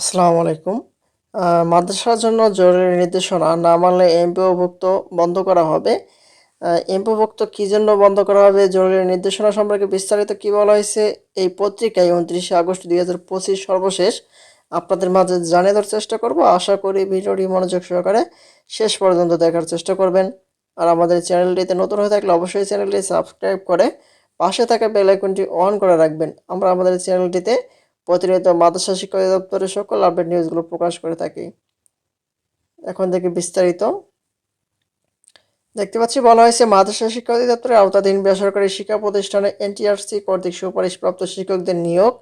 আসসালামু আলাইকুম। মাদ্রাসার জন্য জরুরি নির্দেশনা না মানলে এমপিওভুক্ত বন্ধ করা হবে। এমপিওভুক্ত কী জন্য বন্ধ করা হবে? জরুরি নির্দেশনা সম্পর্কে বিস্তারিত কী বলা হয়েছে? এই পত্রিকায় উনত্রিশে আগস্ট দুই হাজার পঁচিশ সর্বশেষ। আপনাদের মাঝে জানিয়ে দেওয়ার চেষ্টা করব। আশা করি ভিডিওটি মনোযোগ সহকারে শেষ পর্যন্ত দেখার চেষ্টা করবেন। আর আমাদের চ্যানেলটিতে নতুন হয়ে থাকলে অবশ্যই চ্যানেলটি সাবস্ক্রাইব করে পাশে থাকা বেল আইকনটি অন করে রাখবেন। আমরা আমাদের চ্যানেলটিতে প্রতিনিয়ত মাদ্রাসা শিক্ষা অধিদপ্তরের সকল আপডেট নিউজগুলো প্রকাশ করে থাকি। এখন থেকে বিস্তারিত। দেখতে পাচ্ছি, বলা হয়েছে, মাদ্রাসা শিক্ষা অধিদপ্তরের আওতাধীন বেসরকারি শিক্ষা প্রতিষ্ঠানে এনটিআরসি কর্তৃক সুপারিশপ্রাপ্ত শিক্ষকদের নিয়োগ,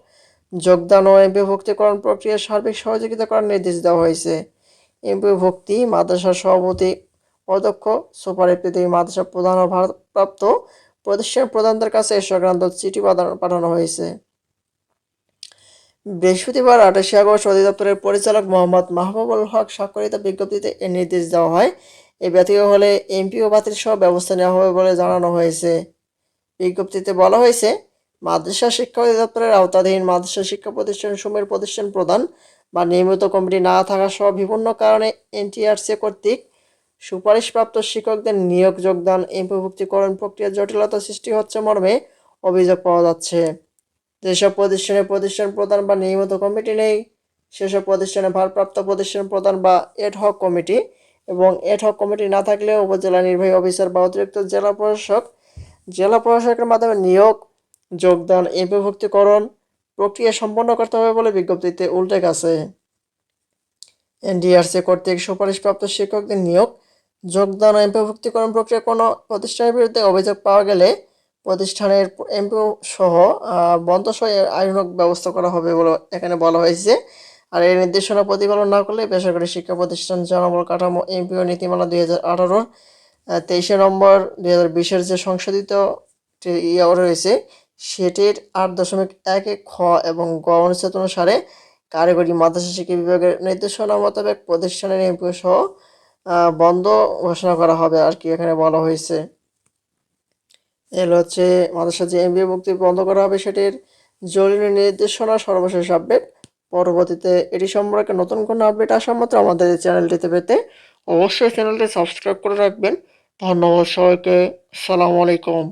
যোগদান ও এমপিভুক্তিকরণ প্রক্রিয়ার সার্বিক সহযোগিতা করার নির্দেশ দেওয়া হয়েছে। এমপিভুক্তি মাদ্রাসার সভাপতি অধ্যক্ষ সুপারিপ্রীতি মাদ্রাসা প্রধান ও ভারপ্রাপ্ত প্রতিষ্ঠান প্রধানদের কাছে এ সংক্রান্ত চিঠি পাঠানো হয়েছে। বৃহস্পতিবার আঠাশে আগস্ট অধিদপ্তরের পরিচালক মোহাম্মদ মাহবুবুল হক স্বাক্ষরিত বিজ্ঞপ্তিতে এ নির্দেশ দেওয়া হয়। এ ব্যতীত হলে এমপিও বাতিল সহ ব্যবস্থা নেওয়া হবে বলে জানানো হয়েছে। বিজ্ঞপ্তিতে বলা হয়েছে, মাদ্রাসা শিক্ষা অধিদপ্তরের আওতাধীন মাদ্রাসা শিক্ষা প্রতিষ্ঠান সমূহের প্রতিষ্ঠান প্রদান বা নিয়মিত কমিটি না থাকা সহ বিভিন্ন কারণে এনটিআরসি কর্তৃক সুপারিশপ্রাপ্ত শিক্ষকদের নিয়োগ যোগদান এমপিভুক্তিকরণ প্রক্রিয়ার জটিলতা সৃষ্টি হচ্ছে মর্মে অভিযোগ পাওয়া যাচ্ছে। যেসব প্রতিষ্ঠানে প্রতিষ্ঠান প্রধান বা নিয়মিত কমিটি নেই, সেসব প্রতিষ্ঠানে ভারপ্রাপ্ত প্রতিষ্ঠান প্রধান বা এড হক কমিটি এবং এড হক কমিটি না থাকলে উপজেলা নির্বাহী অফিসার বা অতিরিক্ত জেলা প্রশাসক, জেলা প্রশাসকের মাধ্যমে নিয়োগ, যোগদান, এমপিভুক্তিকরণ প্রক্রিয়া সম্পন্ন করতে হবে বলে বিজ্ঞপ্তিতে উল্লেখ আছে। এনডিআরসি কর্তৃক সুপারিশপ্রাপ্ত শিক্ষকদের নিয়োগ, যোগদান ও এমপিভুক্তিকরণ প্রক্রিয়া কোনো প্রতিষ্ঠানের বিরুদ্ধে অভিযোগ পাওয়া গেলে প্রতিষ্ঠানের এমপিও সহ আহ, বন্ধ সহ এর ব্যবস্থা করা হবে বলে এখানে বলা হয়েছে। আর এই নির্দেশনা প্রতিপালন না করলে বেসরকারি শিক্ষা প্রতিষ্ঠান জনবল কাঠামো এমপিও নীতিমালা দুই হাজার আঠারোর তেইশে নম্বর দুই হাজার বিশের যে সংশোধিত ইয়ে রয়েছে সেটির আট দশমিক এক এক খ এবং গ অনুচ্ছেদ অনুসারে কারিগরি মাদ্রাসা শিক্ষা বিভাগের নির্দেশনা মোতাবেক প্রতিষ্ঠানের এমপিও সহ বন্ধ ঘোষণা করা হবে আর কি এখানে বলা হয়েছে। এর হচ্ছে মাদ্রাসা যে এমবিএ মুক্তি বন্ধ করা হবে সেটির জরুরি নির্দেশনা সর্বশেষ আপডেট পরবর্তীতে এটি সম্পর্কে নতুন কোনো আপডেট আসা মাত্র আমাদের এই চ্যানেলটিতে পেতে অবশ্যই চ্যানেলটি সাবস্ক্রাইব করে রাখবেন। ধন্যবাদ সবাইকে। সালাম আলাইকুম।